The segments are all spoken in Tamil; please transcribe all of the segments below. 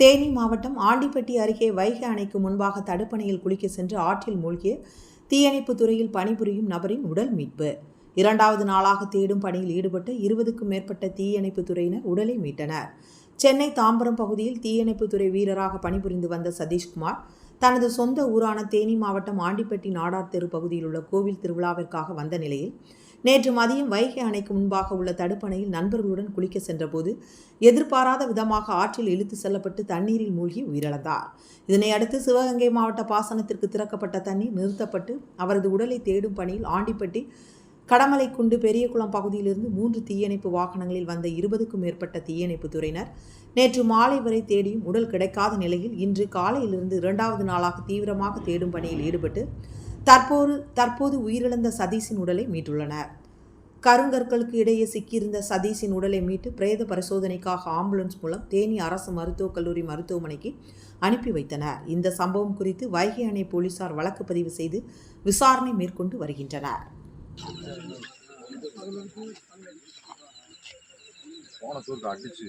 தேனி மாவட்டம் ஆண்டிப்பட்டி அருகே வைகை அணைக்கு முன்பாக தடுப்பணையில் குளிக்க சென்று ஆற்றில் மூழ்கிய தீயணைப்பு துறையில் பணிபுரியும் நபரின் உடல் மீட்பு. இரண்டாவது நாளாக தேடும் பணியில் ஈடுபட்ட இருபதுக்கும் மேற்பட்ட தீயணைப்பு துறையினர் உடலை மீட்டனர். சென்னை தாம்பரம் பகுதியில் தீயணைப்பு துறை வீரராக பணிபுரிந்து வந்த சதீஷ்குமார் தனது சொந்த ஊரான தேனி மாவட்டம் ஆண்டிப்பட்டி நாடார் தெரு பகுதியில் உள்ள கோவில் திருவிழாவிற்காக வந்த நிலையில் நேற்று மதியம் வைகை அணைக்கு முன்பாக உள்ள தடுப்பணையில் நண்பர்களுடன் குளிக்க சென்றபோது எதிர்பாராத விதமாக ஆற்றில் இழுத்து செல்லப்பட்டு தண்ணீரில் மூழ்கி உயிரிழந்தார். இதனையடுத்து சிவகங்கை மாவட்ட பாசனத்திற்கு திறக்கப்பட்ட தண்ணீர் நிறுத்தப்பட்டு அவரது உடலை தேடும் பணியில் ஆண்டிப்பட்டி கடமலைக்குண்டு பெரியகுளம் பகுதியிலிருந்து மூன்று தீயணைப்பு வாகனங்களில் வந்த இருபதுக்கும் மேற்பட்ட தீயணைப்பு துறையினர் நேற்று மாலை வரை தேடியும் உடல் கிடைக்காத நிலையில் இன்று காலையிலிருந்து இரண்டாவது நாளாக தீவிரமாக தேடும் பணியில் ஈடுபட்டு தற்போது தற்போது உயிரிழந்த சதீஷின் உடலை மீட்டுள்ளனர். கருங்கற்களுக்கு இடையே சிக்கியிருந்த சதீஷின் உடலை மீட்டு பிரேத பரிசோதனைக்காக ஆம்புலன்ஸ் மூலம் தேனி அரசு மருத்துவக் கல்லூரி மருத்துவமனைக்கு அனுப்பி வைத்தனர். இந்த சம்பவம் குறித்து வைகை அணை போலீசார் வழக்கு பதிவு செய்து விசாரணை மேற்கொண்டு வருகின்றனர். போன அடிச்சு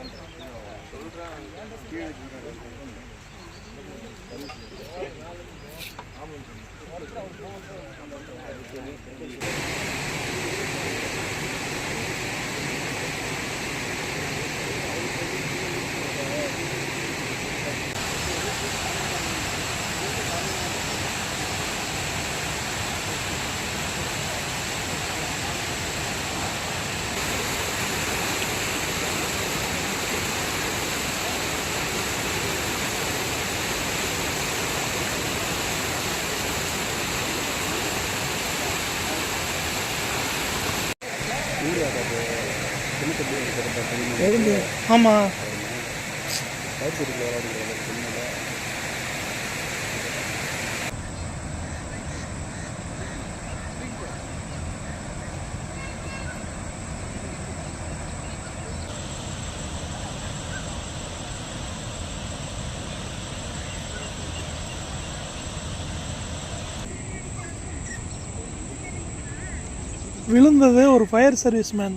Thank you. ஆமாம் விழுந்தது ஒரு ஃபயர் சர்வீஸ் மேன்